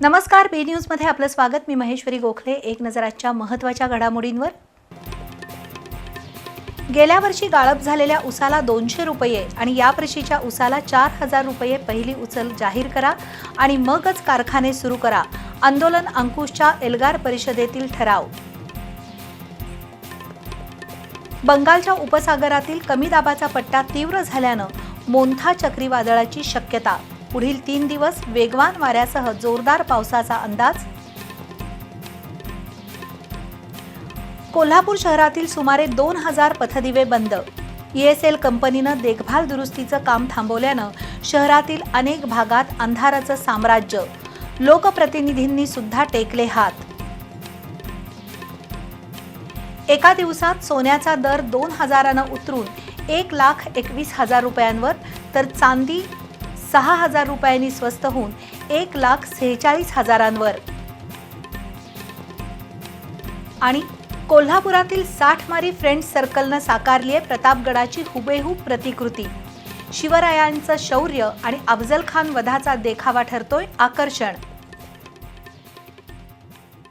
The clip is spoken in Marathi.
नमस्कार बी न्यूजमध्ये आपलं स्वागत. मी महेश्वरी गोखले. एक नजर आजच्या महत्त्वाच्या घडामोडींवर. गेल्या वर्षी गाळप झालेल्या उसाला दोनशे रुपये आणि या वर्षीच्या उसाला चार हजार रुपये पहिली उचल जाहीर करा आणि मगच कारखाने सुरू करा. आंदोलन अंकुशच्या एल्गार परिषदेतील ठराव. बंगालच्या उपसागरातील कमी दाबाचा पट्टा तीव्र झाल्यानं मोंथा चक्रीवादळाची शक्यता पुढील तीन दिवस वेगवान वाऱ्यासह जोरदार पावसाचा अंदाज. कोल्हापूर शहरातील सुमारे दोन हजार पथदिवे बंद. ईएसएल कंपनीनं देखभाल दुरुस्तीचं काम थांबवल्यानं शहरातील अनेक भागात अंधाराचं साम्राज्य. लोकप्रतिनिधींनी सुद्धा टेकले हात. एका दिवसात सोन्याचा दर दोन हजारानं उतरून एक लाख एकवीस हजार रुपयांवर तर चांदी सहा हजार रुपयांनी स्वस्त होऊन एक लाख सेहेचाळीस हजारांवर. आणि कोल्हापुरातील साठमारी फ्रेंड्स सर्कलनं साकारली आहे प्रतापगडाची हुबेहूब प्रतिकृती. शिवरायांचं शौर्य आणि अफजल खान वधाचा देखावा ठरतोय आकर्षण.